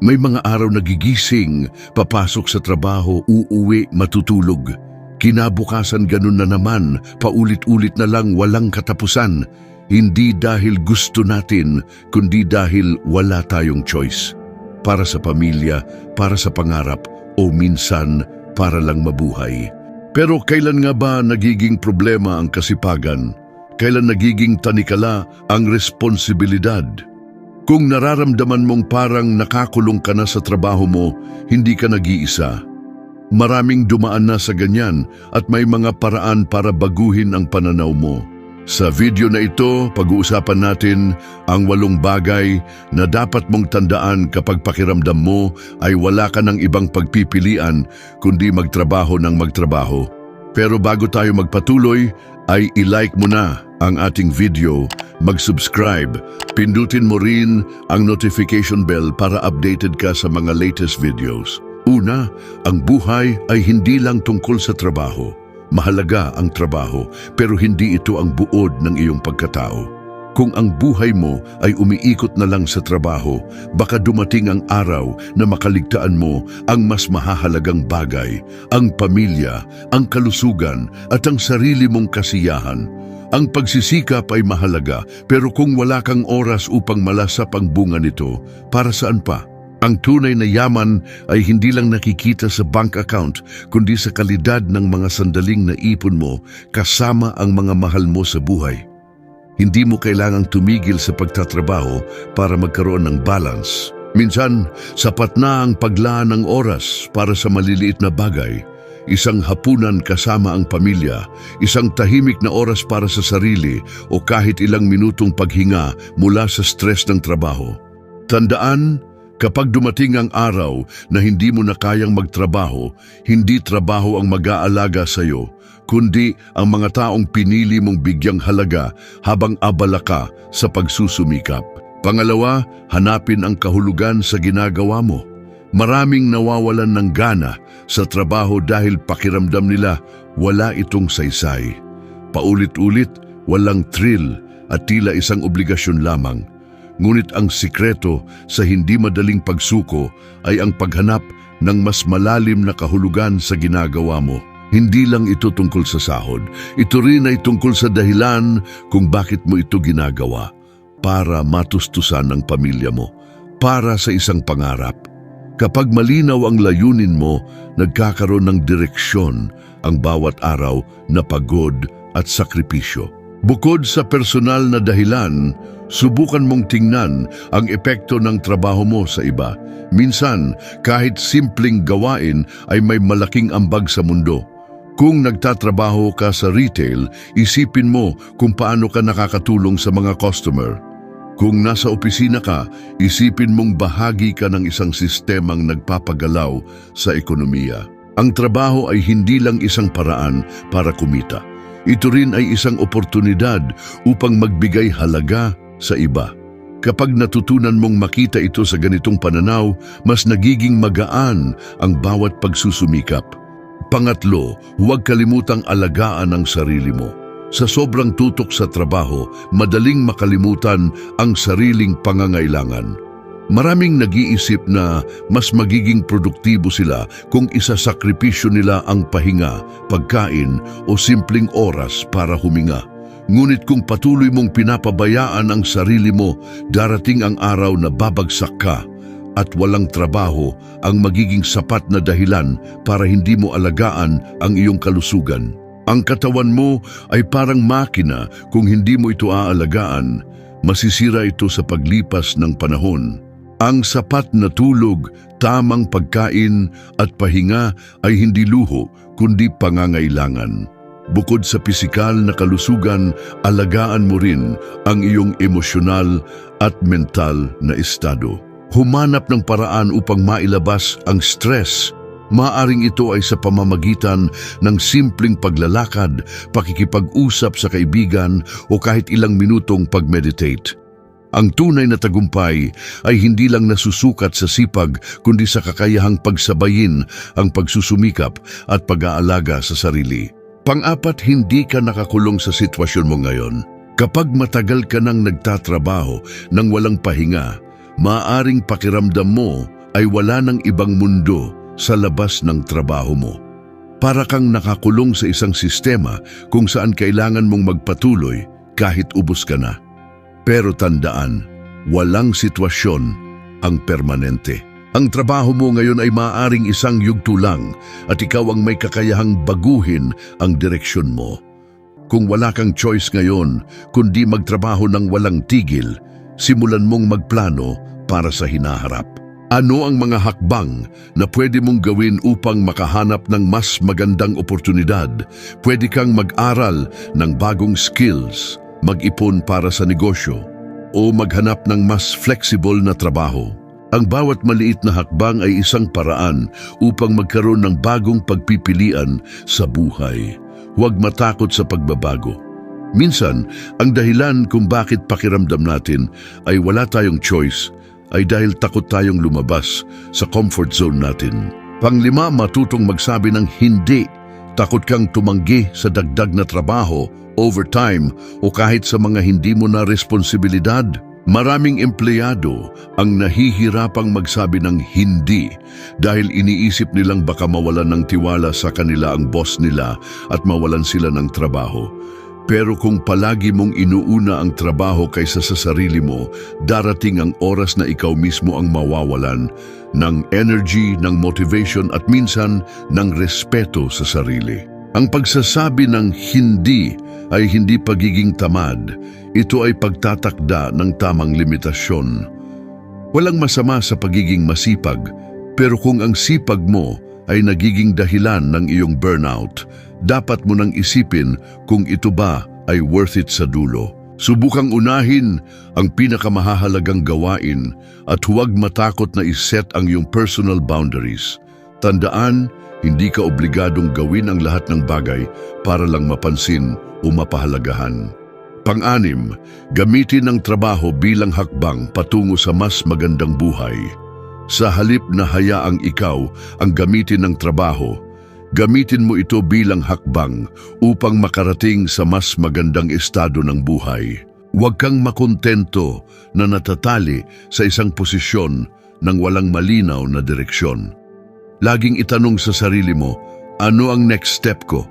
May mga araw nagigising, papasok sa trabaho, uuwi, matutulog. Kinabukasan ganun na naman, paulit-ulit na lang walang katapusan. Hindi dahil gusto natin, kundi dahil wala tayong choice. Para sa pamilya, para sa pangarap, o minsan para lang mabuhay. Pero kailan nga ba nagiging problema ang kasipagan? Kailan nagiging tanikala ang responsibilidad? Kung nararamdaman mong parang nakakulong ka na sa trabaho mo, hindi ka nag-iisa. Maraming dumaan na sa ganyan at may mga paraan para baguhin ang pananaw mo. Sa video na ito, pag-uusapan natin ang walong bagay na dapat mong tandaan kapag pakiramdam mo ay wala ka ng ibang pagpipilian kundi magtrabaho ng magtrabaho. Pero bago tayo magpatuloy, ay ilike mo na ang ating video, mag-subscribe, pindutin mo rin ang notification bell para updated ka sa mga latest videos. Una, ang buhay ay hindi lang tungkol sa trabaho. Mahalaga ang trabaho, pero hindi ito ang buod ng iyong pagkatao. Kung ang buhay mo ay umiikot na lang sa trabaho, baka dumating ang araw na makaligtaan mo ang mas mahahalagang bagay, ang pamilya, ang kalusugan at ang sarili mong kasiyahan. Ang pagsisikap ay mahalaga, pero kung wala kang oras upang malasap ang bunga nito, para saan pa? Ang tunay na yaman ay hindi lang nakikita sa bank account, kundi sa kalidad ng mga sandaling na ipon mo kasama ang mga mahal mo sa buhay. Hindi mo kailangang tumigil sa pagtatrabaho para magkaroon ng balance. Minsan, sapat na ang paglaan ng oras para sa maliliit na bagay. Isang hapunan kasama ang pamilya, isang tahimik na oras para sa sarili o kahit ilang minutong paghinga mula sa stress ng trabaho. Tandaan, kapag dumating ang araw na hindi mo na kayang magtrabaho, hindi trabaho ang mag-aalaga sa iyo, kundi ang mga taong pinili mong bigyang halaga habang abala ka sa pagsusumikap. Pangalawa, hanapin ang kahulugan sa ginagawa mo. Maraming nawawalan ng gana sa trabaho dahil pakiramdam nila wala itong saysay. Paulit-ulit, walang thrill at tila isang obligasyon lamang. Ngunit ang sikreto sa hindi madaling pagsuko ay ang paghanap ng mas malalim na kahulugan sa ginagawa mo. Hindi lang ito tungkol sa sahod, ito rin ay tungkol sa dahilan kung bakit mo ito ginagawa. Para matustusan ng pamilya mo, para sa isang pangarap. Kapag malinaw ang layunin mo, nagkakaroon ng direksyon ang bawat araw na pagod at sakripisyo. Bukod sa personal na dahilan, subukan mong tingnan ang epekto ng trabaho mo sa iba. Minsan, kahit simpleng gawain ay may malaking ambag sa mundo. Kung nagtatrabaho ka sa retail, isipin mo kung paano ka nakakatulong sa mga customer. Kung nasa opisina ka, isipin mong bahagi ka ng isang sistemang nagpapagalaw sa ekonomiya. Ang trabaho ay hindi lang isang paraan para kumita. Ito rin ay isang oportunidad upang magbigay halaga sa iba. Kapag natutunan mong makita ito sa ganitong pananaw, mas nagiging magaan ang bawat pagsusumikap. Pangatlo, huwag kalimutang alagaan ang sarili mo. Sa sobrang tutok sa trabaho, madaling makalimutan ang sariling pangangailangan. Maraming nag-iisip na mas magiging produktibo sila kung isasakripisyo nila ang pahinga, pagkain o simpleng oras para huminga. Ngunit kung patuloy mong pinapabayaan ang sarili mo, darating ang araw na babagsak ka at walang trabaho ang magiging sapat na dahilan para hindi mo alagaan ang iyong kalusugan. Ang katawan mo ay parang makina kung hindi mo ito aalagaan, masisira ito sa paglipas ng panahon. Ang sapat na tulog, tamang pagkain at pahinga ay hindi luho kundi pangangailangan. Bukod sa pisikal na kalusugan, alagaan mo rin ang iyong emosyonal at mental na estado. Humanap ng paraan upang mailabas ang stress. Maaring ito ay sa pamamagitan ng simpleng paglalakad, pakikipag-usap sa kaibigan o kahit ilang minutong pag-meditate. Ang tunay na tagumpay ay hindi lang nasusukat sa sipag kundi sa kakayahang pagsabayin ang pagsusumikap at pag-aalaga sa sarili. Pang-apat, hindi ka nakakulong sa sitwasyon mo ngayon. Kapag matagal ka nang nagtatrabaho nang walang pahinga, maaring pakiramdam mo ay wala ng ibang mundo sa labas ng trabaho mo. Para kang nakakulong sa isang sistema kung saan kailangan mong magpatuloy kahit ubos ka na. Pero tandaan, walang sitwasyon ang permanente. Ang trabaho mo ngayon ay maaaring isang yugto lang at ikaw ang may kakayahang baguhin ang direksyon mo. Kung wala kang choice ngayon, kundi magtrabaho ng walang tigil, simulan mong magplano para sa hinaharap. Ano ang mga hakbang na pwede mong gawin upang makahanap ng mas magandang oportunidad? Pwede kang mag-aral ng bagong skills, mag-ipon para sa negosyo, o maghanap ng mas flexible na trabaho. Ang bawat maliit na hakbang ay isang paraan upang magkaroon ng bagong pagpipilian sa buhay. Huwag matakot sa pagbabago. Minsan, ang dahilan kung bakit pakiramdam natin ay wala tayong choice ay dahil takot tayong lumabas sa comfort zone natin. Panglima, matutong magsabi ng hindi. Takot kang tumanggi sa dagdag na trabaho, overtime o kahit sa mga hindi mo na responsibilidad. Maraming empleyado ang nahihirapang magsabi ng hindi dahil iniisip nilang baka mawalan ng tiwala sa kanila ang boss nila at mawalan sila ng trabaho. Pero kung palagi mong inuuna ang trabaho kaysa sa sarili mo, darating ang oras na ikaw mismo ang mawawalan ng energy, ng motivation at minsan ng respeto sa sarili. Ang pagsasabi ng hindi ay hindi pagiging tamad. Ito ay pagtatakda ng tamang limitasyon. Walang masama sa pagiging masipag, pero kung ang sipag mo ay nagiging dahilan ng iyong burnout, dapat mo nang isipin kung ito ba ay worth it sa dulo. Subukang unahin ang pinakamahalagang gawain at huwag matakot na iset ang iyong personal boundaries. Tandaan, hindi ka obligadong gawin ang lahat ng bagay para lang mapansin o mapahalagahan. Pang-anim, gamitin ang trabaho bilang hakbang patungo sa mas magandang buhay. Sa halip na hayaang ikaw ang gamitin ng trabaho, gamitin mo ito bilang hakbang upang makarating sa mas magandang estado ng buhay. Huwag kang makontento na natatali sa isang posisyon ng walang malinaw na direksyon. Laging itanong sa sarili mo, ano ang next step ko?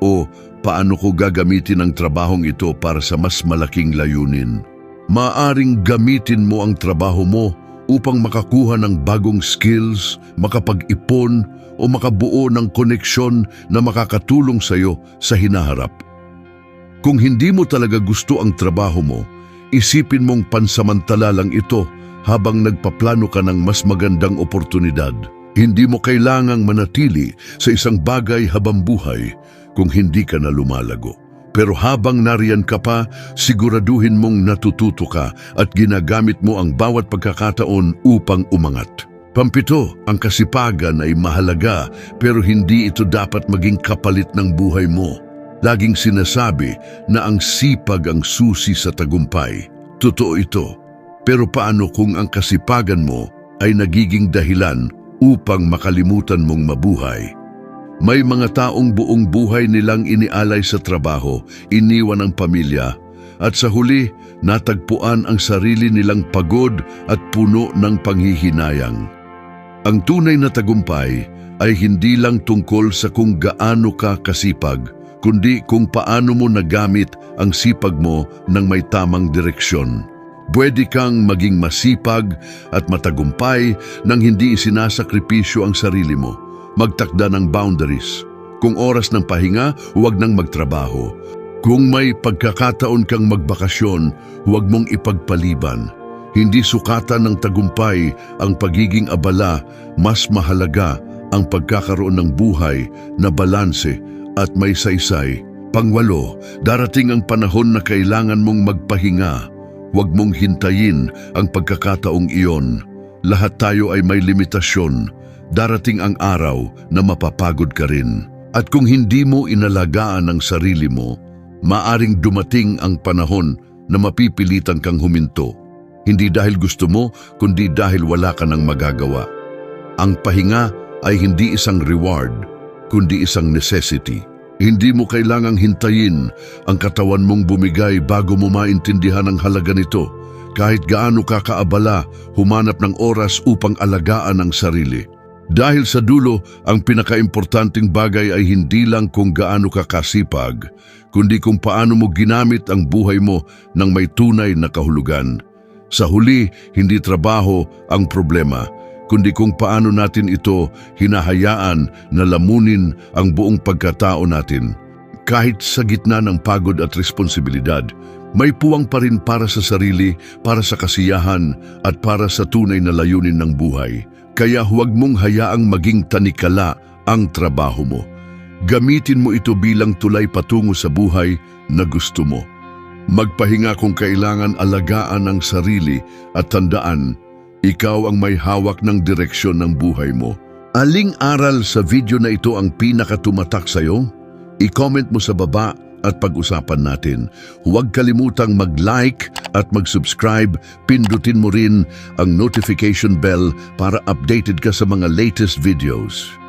O paano ko gagamitin ang trabahong ito para sa mas malaking layunin? Maaring gamitin mo ang trabaho mo upang makakuha ng bagong skills, makapag-ipon o makabuo ng koneksyon na makakatulong sa iyo sa hinaharap. Kung hindi mo talaga gusto ang trabaho mo, isipin mong pansamantala lang ito habang nagpaplano ka ng mas magandang oportunidad. Hindi mo kailangang manatili sa isang bagay habang buhay kung hindi ka na lumalago. Pero habang nariyan ka pa, siguraduhin mong natututo ka at ginagamit mo ang bawat pagkakataon upang umangat. Pampito, ang kasipagan ay mahalaga pero hindi ito dapat maging kapalit ng buhay mo. Laging sinasabi na ang sipag ang susi sa tagumpay. Totoo ito. Pero paano kung ang kasipagan mo ay nagiging dahilan upang makalimutan mong mabuhay? May mga taong buong buhay nilang inialay sa trabaho, iniwan ang pamilya, at sa huli, natagpuan ang sarili nilang pagod at puno ng panghihinayang. Ang tunay na tagumpay ay hindi lang tungkol sa kung gaano ka kasipag, kundi kung paano mo nagamit ang sipag mo ng may tamang direksyon. Pwede kang maging masipag at matagumpay nang hindi isinasakripisyo ang sarili mo. Magtakda ng boundaries. Kung oras ng pahinga, huwag nang magtrabaho. Kung may pagkakataon kang magbakasyon, huwag mong ipagpaliban. Hindi sukatan ng tagumpay ang pagiging abala, mas mahalaga ang pagkakaroon ng buhay na balanse at may saysay. Pangwalo, darating ang panahon na kailangan mong magpahinga. Huwag mong hintayin ang pagkakataong iyon. Lahat tayo ay may limitasyon. Darating ang araw na mapapagod ka rin. At kung hindi mo inalagaan ang sarili mo, maaring dumating ang panahon na mapipilitan kang huminto. Hindi dahil gusto mo, kundi dahil wala ka nang magagawa. Ang pahinga ay hindi isang reward, kundi isang necessity. Hindi mo kailangang hintayin ang katawan mong bumigay bago mo maintindihan ang halaga nito. kahit gaano ka kaabala, humanap ng oras upang alagaan ang sarili. Dahil sa dulo, ang pinakaimportanting bagay ay hindi lang kung gaano ka kasipag, kundi kung paano mo ginamit ang buhay mo ng may tunay na kahulugan. Sa huli, hindi trabaho ang problema, kundi kung paano natin ito hinahayaan na lamunin ang buong pagkatao natin. Kahit sa gitna ng pagod at responsibilidad, may puwang pa rin para sa sarili, para sa kasiyahan at para sa tunay na layunin ng buhay. Kaya huwag mong hayaang maging tanikala ang trabaho mo. Gamitin mo ito bilang tulay patungo sa buhay na gusto mo. Magpahinga kung kailangan alagaan ang sarili at tandaan, ikaw ang may hawak ng direksyon ng buhay mo. Aling aral sa video na ito ang pinakatumatak sa'yo? I-comment mo sa baba at pag-usapan natin. Huwag kalimutang mag-like at mag-subscribe. Pindutin mo rin ang notification bell para updated ka sa mga latest videos.